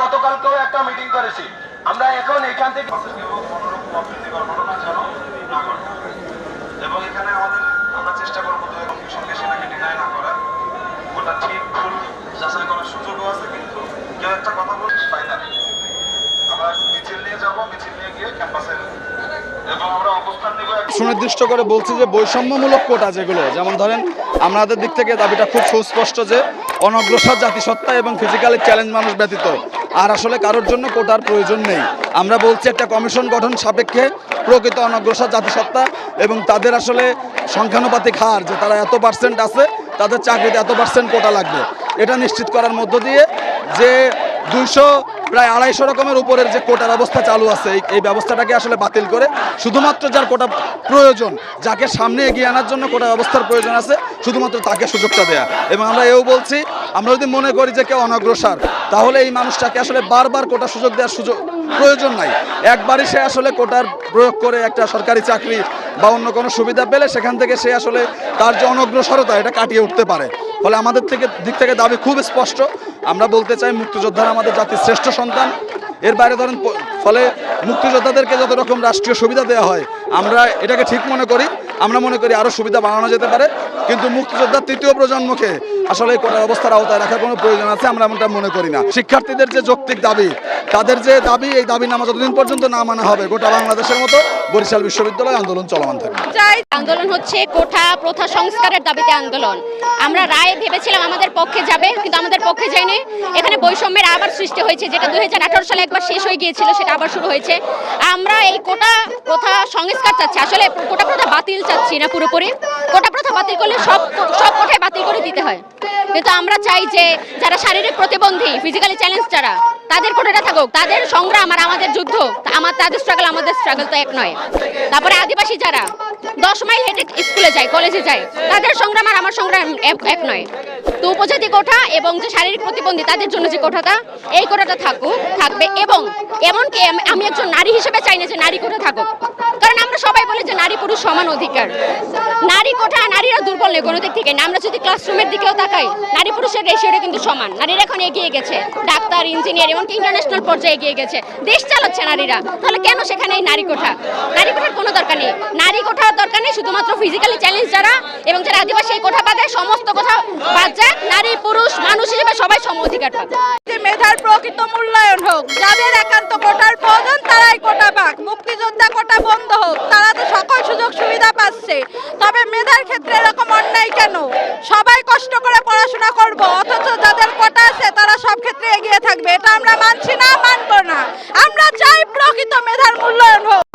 গতকালকেও একটা মিটিং করেছি। আমরা এখন এখান থেকে এবং এখানে আমাদের সুনির্দিষ্ট করে বলছি যে বৈষম্যমূলক কোটা যেগুলো, যেমন ধরেন আমাদের দিক থেকে দাবিটা খুব সুস্পষ্ট যে অনগ্রসর জাতিসত্তা এবং ফিজিক্যালি চ্যালেঞ্জ মানুষ ব্যতীত আর আসলে কারোর জন্য কোটার প্রয়োজন নেই। আমরা বলছি একটা কমিশন গঠন সাপেক্ষে প্রকৃত অনগ্রসর জাতিসত্তা এবং তাদের আসলে সংখ্যানুপাতিক হার, যে তারা এত পার্সেন্ট আছে, তাদের চাকরিতে এত পার্সেন্ট কোটা লাগবে। এটা নিশ্চিত করার মধ্য দিয়ে যে দুইশো প্রায় আড়াইশো রকমের উপরের যে কোটার ব্যবস্থা চালু আছে, এই- এই ব্যবস্থাটাকে আসলে বাতিল করে। শুধুমাত্র যার কোটা প্রয়োজন, যাকে সামনে এগিয়ে আনার জন্য কোটা ব্যবস্থার প্রয়োজন আছে, শুধুমাত্র তাকে সুযোগটা দেয়া। এবং আমরা এও বলছি, আমরা যদি মনে করি যে কেউ অনগ্রসর, তাহলে এই মানুষটাকে আসলে বারবার কোটা সুযোগ দেওয়ার সুযোগ প্রয়োজন নাই। একবারই সে আসলে কোটার প্রয়োগ করে একটা সরকারি চাকরি বা অন্য কোনো সুবিধা পেলে, সেখান থেকে সে আসলে তার যে অনগ্রসরতা, এটা কাটিয়ে উঠতে পারে। ফলে আমাদের থেকে দিক থেকে দাবি খুব স্পষ্ট। আমরা বলতে চাই মুক্তিযোদ্ধারা আমাদের জাতির শ্রেষ্ঠ সন্তান। এর বাইরে ধরেন ফলে মুক্তিযোদ্ধাদেরকে যত রকম রাষ্ট্রীয় সুবিধা দেওয়া হয়, আমরা এটাকে ঠিক মনে করি, আমরা মনে করি আরও সুবিধা বাড়ানো যেতে পারে। কিন্তু মুক্তিযোদ্ধার তৃতীয় প্রজন্মকে আসলে এই কোটা ব্যবস্থার আওতায় রাখার কোনো প্রয়োজন আছে, আমরা এমনটা মনে করি না। শিক্ষার্থীদের যে যৌক্তিক দাবি, তাদের যে দাবি, এই দাবি নামা যতদিন পর্যন্ত না মানা হবে, গোটা বাংলাদেশের মতো বরিশাল বিশ্ববিদ্যালয় আন্দোলন চলমান থাকবে। আন্দোলন হচ্ছে কোঠা প্রথা সংস্কারের দাবিতে আন্দোলন। আমরা রায় ভেবেছিলাম আমাদের পক্ষে যাবে, কিন্তু আমাদের পক্ষে যায়নি। এখানে বৈষম্যের আবার সৃষ্টি হয়েছে, যেটা দুই সালে একবার শেষ হয়ে গিয়েছিল, সেটা আবার শুরু হয়েছে। আমরা এই কোটা প্রথা সংস্কার চাচ্ছি। আসলে কোটা প্রথা বাতিল চাচ্ছি না পুরোপুরি। কোটা প্রথা বাতিল করলে সব সব কোটায় বাতিল করে দিতে হয়। কিন্তু আমরা চাই যে যারা শারীরিক প্রতিবন্ধী ফিজিক্যালি চ্যালেঞ্জ যারা, তাদের কোটাটা থাকুক। তাদের সংগ্রাম আর আমাদের যুদ্ধ, আমার তাদের স্ট্রাগল আমাদের স্ট্রাগল তো এক নয়। তারপরে আদিবাসী যারা, দশ মাইল হেঁটে স্কুলে যায় কলেজে যায়, তাদের সংগ্রাম আর আমার সংগ্রাম এক- এক নয়। তো উপজাতি কোঠা এবং যে শারীরিক প্রতিবন্ধী, তাদের জন্য যে কোঠাটা, এই কোঠাটা থাকুক, থাকবে এবং এমনকি আমি- একজন নারী হিসেবে চাই না যে নারী কোঠা থাকুক। কারণ আমরা সবাই বলি যে নারী পুরুষ সমান অধিকার। নারী কোঠা, নারীরা দুর্বল নেই কোনো দিক থেকে। না আমরা যদি ক্লাসরুমের দিকেও তাকাই, নারী পুরুষের রেশিওটা কিন্তু সমান। নারীরা এখন এগিয়ে গেছে। ডাক্তার ইঞ্জিনিয়ার এমনকি ইন্টারন্যাশনাল পর্যায়ে এগিয়ে গেছে। দেশ চালাচ্ছে নারীরা। তাহলে কেন সেখানে এই নারী কোঠা? নারী কোঠার কোনো দরকার নেই। নারী কোঠার দরকার নেই শুধুমাত্র ফিজিক্যালি চ্যালেঞ্জ যারা এবং যারা আদিবাসী এই কোঠা বাদে সমস্ত বাদ যায়। নারী, পুরুষ, মানুষ হিসেবে সবাই সম অধিকার পাবে। মেধার প্রকৃত মূল্যায়ন হোক। যাদের একান্ত কোটার প্রয়োজন, তারাই কোটা পাক। মুক্তিযোদ্ধা কোটা বন্ধ হোক। তারা তো সকল সুযোগ সুবিধা পাচ্ছে। তবে মেধার ক্ষেত্রে এরকম অন্যায় কেন? সবাই কষ্ট করে পড়াশোনা করব, অথচ যাদের কোটা আছে, তারা সব ক্ষেত্রে এগিয়ে থাকবে। এটা আমরা মানছি না, মানবো না। আমরা চাই প্রকৃত মেধার মূল্যায়ন হোক।